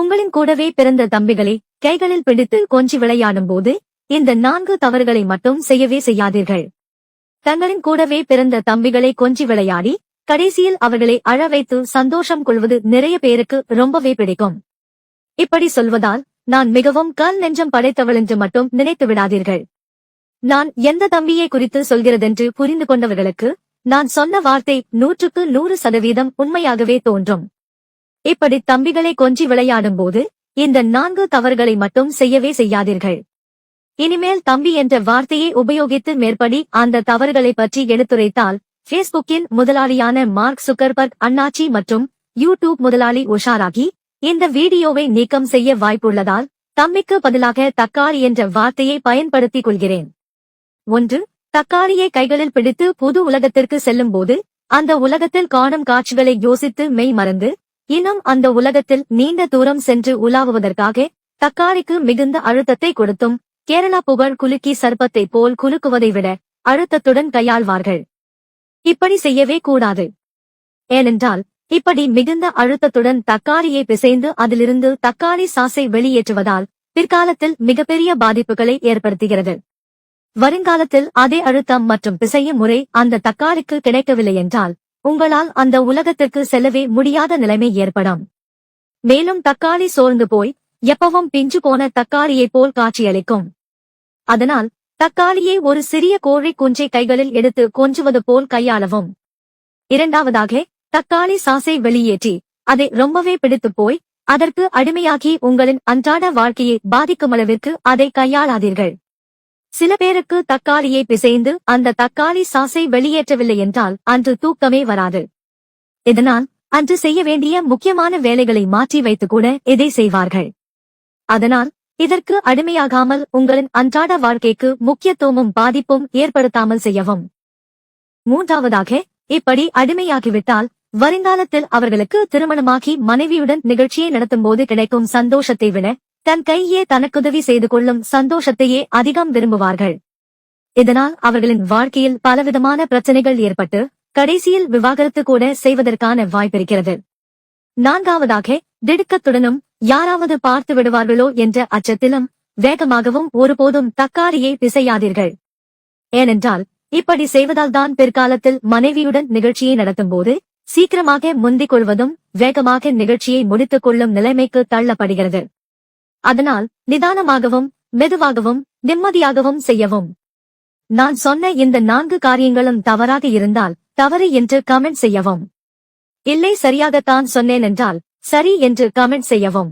உங்களின் கூடவே பிறந்த தம்பிகளை கைகளில் பிடித்து கொஞ்சி விளையாடும் போது இந்த நான்கு தவறுகளை மட்டும் செய்யவே செய்யாதீர்கள். தங்களின் கூடவே பிறந்த தம்பிகளை கொஞ்சி விளையாடி கடைசியில் அவர்களை அழ வைத்து சந்தோஷம் கொள்வது நிறைய பேருக்கு ரொம்பவே பிடிக்கும். இப்படி சொல்வதால் நான் மிகவும் கல் நெஞ்சம் படைத்தவள் என்று மட்டும் நினைத்து விடாதீர்கள். நான் எந்த தம்பியை குறித்து சொல்கிறதென்று புரிந்து கொண்டவர்களுக்கு நான் சொன்ன வார்த்தை நூற்றுக்கு நூறு சதவீதம் உண்மையாகவே தோன்றும். இப்படி தம்பிகளை கொஞ்சி விளையாடும் போது இந்த நான்கு தவறுகளை மட்டும் செய்யவே செய்யாதீர்கள். இனிமேல் தம்பி என்ற வார்த்தையை உபயோகித்து மேற்படி அந்த தவறுகளை பற்றி எடுத்துரைத்தால் பேஸ்புக்கின் முதலாளியான மார்க் சுக்கர்பர்க் அண்ணாச்சி மற்றும் யூடியூப் முதலாளி உஷாராகி இந்த வீடியோவை நீக்கம் செய்ய வாய்ப்புள்ளதால் தம்பிக்கு பதிலாக தக்காளி என்ற வார்த்தையை பயன்படுத்திக் கொள்கிறேன். ஒன்று தக்காளியை கைகளில் பிடித்து புது உலகத்திற்கு செல்லும் போது அந்த உலகத்தில் காணும் காட்சிகளை யோசித்து மெய் மறந்து இன்னும் அந்த உலகத்தில் நீண்ட தூரம் சென்று உலாவுவதற்காக தக்காளிக்கு மிகுந்த அழுத்தத்தை கொடுத்தும் கேரளா புகழ் குலுக்கி சர்ப்பத்தை போல் குலுக்குவதை விட அழுத்தத்துடன் கையாள்வார்கள். இப்படி செய்யவே கூடாது. ஏனென்றால் இப்படி மிகுந்த அழுத்தத்துடன் தக்காளியை பிசைந்து அதிலிருந்து தக்காளி சாசை வெளியேற்றுவதால் பிற்காலத்தில் மிகப்பெரிய பாதிப்புகளை ஏற்படுத்துகிறது. வருங்காலத்தில் அதே அழுத்தம் மற்றும் பிசையும் முறை அந்த தக்காளிக்கு கிடைக்கவில்லை என்றால் உங்களால் அந்த உலகத்திற்கு செல்லவே முடியாத நிலைமை ஏற்படும். மேலும் தக்காளி சோர்ந்து போய் எப்பவும் பிஞ்சு போன தக்காளியைப் போல் காட்சியளிக்கும். அதனால் தக்காளியை ஒரு சிறிய கோழி குஞ்சை கைகளில் எடுத்து கொஞ்சுவது போல் கையாளவும். இரண்டாவதாக தக்காளி சாசை வெளியேற்றி அதை ரொம்பவே பிடித்துப் போய் அதற்கு அடிமையாகி உங்களின் அன்றாட வாழ்க்கையை பாதிக்கும் அளவிற்கு அதை கையாளாதீர்கள். சில பேருக்கு தக்காளியை பிசைந்து அந்த தக்காளி சாசை வெளியேற்றவில்லை என்றால் அன்று தூக்கமே வராது. இதனால் அன்று செய்ய வேண்டிய முக்கியமான வேலைகளை மாற்றி வைத்து கூட இதை செய்வார்கள்? அதனால் இதற்கு அடிமையாகாமல் உங்களின் அன்றாட வாழ்க்கைக்கு முக்கியத்துவமும் பாதிப்பும் ஏற்படுத்தாமல் செய்யவும். மூன்றாவதாக இப்படி அடிமையாகிவிட்டால் வருங்காலத்தில் அவர்களுக்கு திருமணமாகி மனைவியுடன் நிகழ்ச்சியை நடத்தும் போது கிடைக்கும் சந்தோஷத்தை விட தன் கையே தனக்குதவி செய்து கொள்ளும் சந்தோஷத்தையே அதிகம் விரும்புவார்கள். இதனால் அவர்களின் வாழ்க்கையில் பலவிதமான பிரச்சனைகள் ஏற்பட்டு கடைசியில் விவாகரத்து கூட செய்வதற்கான வாய்ப்பிருக்கிறது நான்காவதாக திடுக்கத்துடனும் யாராவது பார்த்து விடுவார்களோ என்ற அச்சத்திலும் வேகமாகவும் ஒருபோதும் தக்காரியை பிசையாதீர்கள். ஏனென்றால் இப்படி செய்வதால்தான் பிற்காலத்தில் மனைவியுடன் நிகழ்ச்சியை நடத்தும்போது சீக்கிரமாக முந்திக் கொள்வதும் வேகமாக நிகழ்ச்சியை முடித்துக் கொள்ளும் நிலைமைக்கு தள்ளப்படுகிறது. அதனால் நிதானமாகவும் மெதுவாகவும் நிம்மதியாகவும் செய்யவும். நான் சொன்ன இந்த நான்கு காரியங்களும் தவறாக இருந்தால் தவறு என்று கமெண்ட் செய்யவும். இல்லை சரியாகத்தான் சொன்னேன் என்றால் சரி என்று கமெண்ட் செய்யவும்.